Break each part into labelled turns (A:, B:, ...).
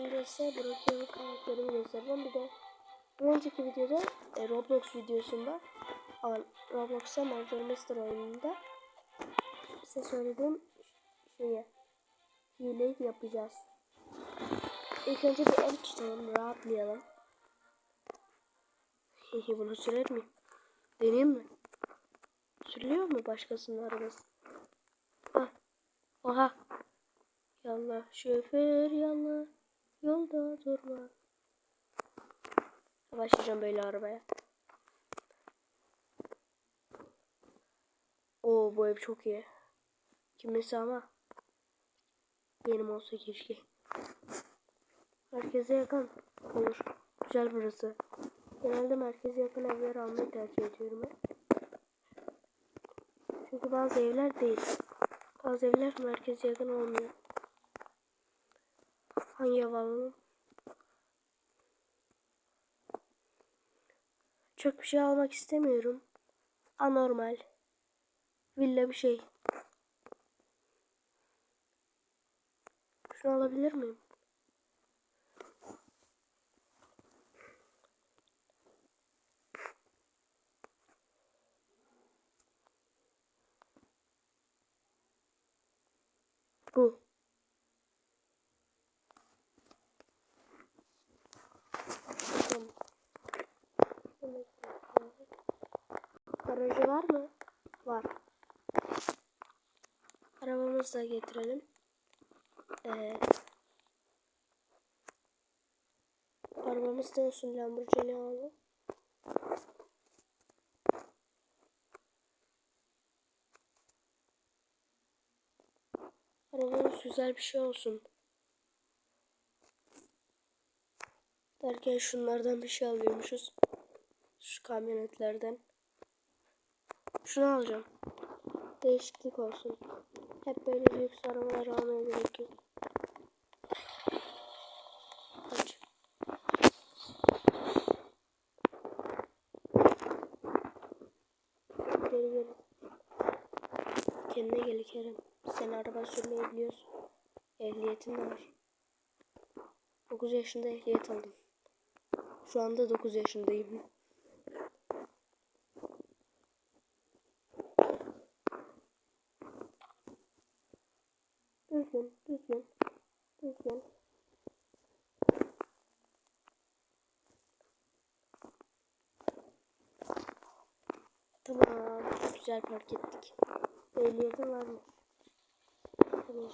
A: Şimdi ise Broke'un karakterimi göstereceğim. Bir de bir önceki videoda e, Roblox videosunda Roblox'a Murder Master oyununda size söylediğim şeyi hileyi yapacağız. İlk önce bir el tutalım, rahatlayalım. Hihi bunu sürer mi? Deneyeyim mi? Sürülüyor mu başkasının arabası? Ah. Oha. Yallah şoför yallah. Yolda durma. Başlayacağım böyle arabaya. Oo bu ev çok iyi. Kimisi ama benim olsa keşke. Merkeze yakın olur. Güzel burası. Genelde merkeze yakın evler almayı tercih ediyorum ben. Çünkü bazı evler değil. Bazı evler merkeze yakın olmuyor. Hangi ev alalım? Çok bir şey almak istemiyorum. Anormal. Villa bir şey. Şunu alabilir miyim? Bu. Tamam. Garajı var mı? Var. Arabamızı da getirelim. Ee, arabamız da olsun Lamborghini alalım. Arabamız güzel bir şey olsun. Derken şunlardan bir şey alıyormuşuz. Şu kamyonetlerden. Şunu alacağım. Değişiklik olsun. Hep böyle lüks arabalar almaya gerek yok. Aç. Geri. Kendine gel Kerem. Sen araba sürmeyi biliyorsun. Ehliyetin de var. 9 yaşında ehliyet aldım. Şu anda 9 yaşındayım. Düzgün, düzgün, düzgün. Tamam, çok güzel park ettik. Ehliyetin var mı? Tamam.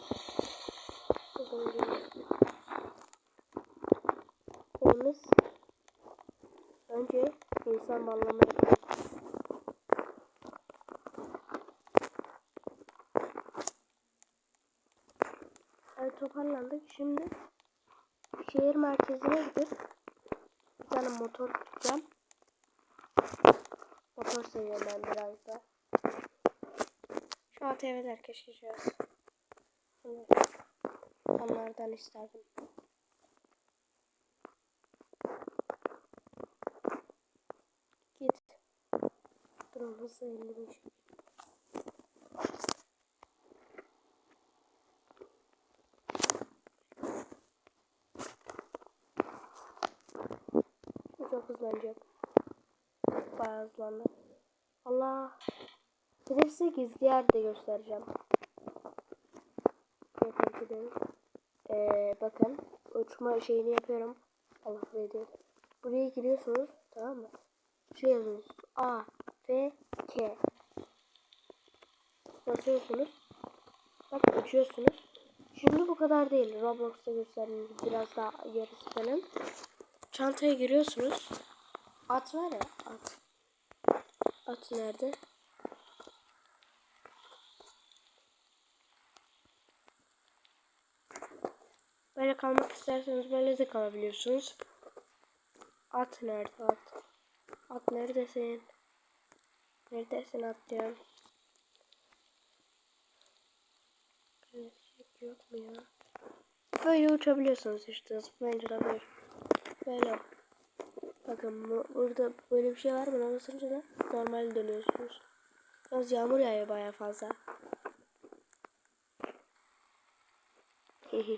A: Temiz. Önce insan banlama toparlandık. Şimdi şehir merkezine gidip bir tane motor tutacağım. Motor seviyorum ben biraz da. Şu ATV'ler keşfedeceğiz. Onlardan isterdim. Git. Durum hızı 55. Bu çok hızlanacak. Bayağı hızlandı. Allah. Bir gizli yer de göstereceğim. Yapalım gidelim. Ee, bakın uçma şeyini yapıyorum. Allah buraya Buraya giriyorsunuz tamam mı? Şey yazıyorsunuz. A, F, K. Basıyorsunuz. Bak uçuyorsunuz. Şimdi bu kadar değil. Roblox'ta gösterdiğim biraz daha yarısı falan. Çantaya giriyorsunuz. At var ya at. At nerede? Böyle kalmak isterseniz böyle de kalabiliyorsunuz. At nerede at? At neredesin? Neredesin at diyorum. Klasik yok mu ya? Böyle uçabiliyorsunuz işte zıplayınca da böyle. Böyle. Bakın bu, burada böyle bir şey var mı? Basınca da normal dönüyorsunuz. Biraz yağmur yağıyor baya fazla.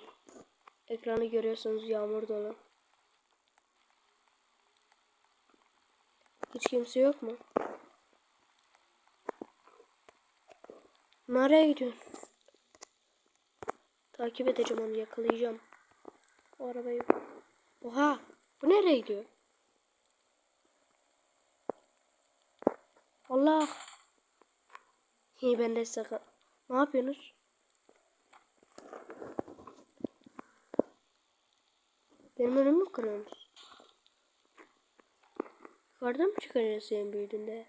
A: Ekranı görüyorsunuz yağmur dolu. Hiç kimse yok mu? Nereye gidiyorsun? Takip edeceğim onu yakalayacağım. O arabayı. Oha! Bu nereye gidiyor? Allah! İyi ben de sakın. Ne yapıyorsunuz? Benim önümü mü kırıyorsunuz? Yukarıdan mı çıkarıyorsun senin büyüdüğünde?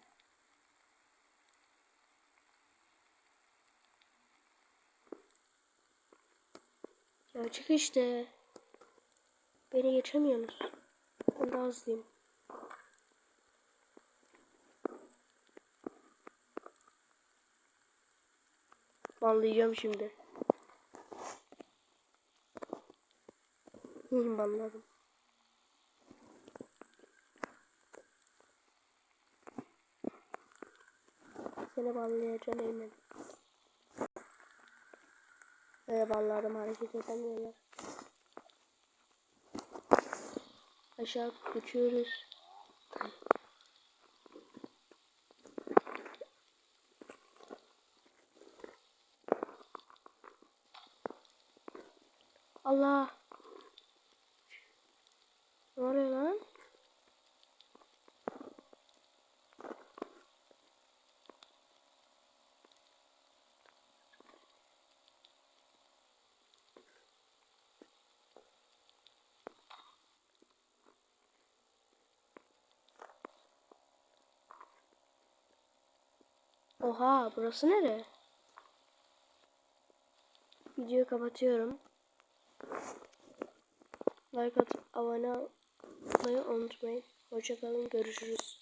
A: Ya çık işte. Beni geçemiyorsunuz. Ben daha hızlıyım. Banlayacağım şimdi. Banladım. Seni banlayacağım eminim. Böyle banladım hareket edemiyorlar. Aşağı uçuyoruz. Allah. Oha burası nere? Videoyu kapatıyorum. Like atıp abone olmayı unutmayın. Hoşçakalın görüşürüz.